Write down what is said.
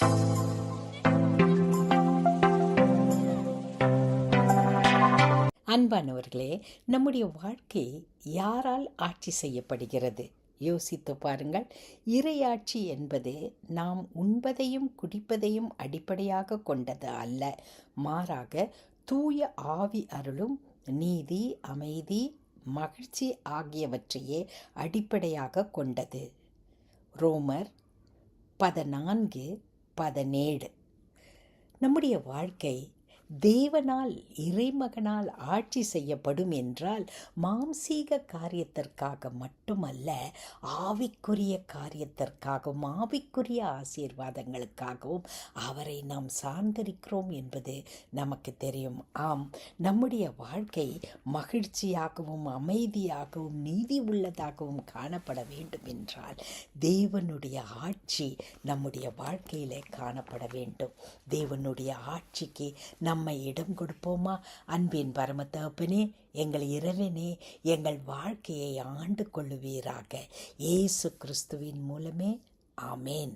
அன்பானவர்களே நம்முடைய வாழ்க்கை யாரால் ஆட்சி செய்யப்படுகிறது? யோசித்து பாருங்கள். இறையாட்சி என்பது நாம் உண்பதையும் குடிப்பதையும் அடிப்படையாக கொண்டது அல்ல. மாறாக தூய ஆவி அருளும் நீதி அமைதி மகிழ்ச்சி ஆகியவற்றையே அடிப்படையாக கொண்டது. ரோமர் பதினான்கு பதினேழு. நம்முடைய வாழ்க்கை தேவனால் இறைமகனால் ஆட்சி செய்யப்படும் என்றால் மாம்சீக காரியத்திற்காக மட்டுமல்ல ஆவிக்குரிய காரியத்திற்காகவும் ஆவிக்குரிய ஆசீர்வாதங்களுக்காகவும் அவரை நாம் சார்ந்திருக்கிறோம் என்பது நமக்கு தெரியும். ஆம் நம்முடைய வாழ்க்கை மகிழ்ச்சியாகவும் அமைதியாகவும் நீதி உள்ளதாகவும் காணப்பட வேண்டும் என்றால் தேவனுடைய ஆட்சி நம்முடைய வாழ்க்கையிலே காணப்பட வேண்டும். தேவனுடைய ஆட்சிக்கு நம்மை இடம் கொடுப்போமா? அன்பின் பரமத்தகப்பனே எங்கள் இறைவனே எங்கள் வாழ்க்கையை ஆண்டு கொள்ளுவீராக. இயேசு கிறிஸ்துவின் மூலமே. ஆமேன்.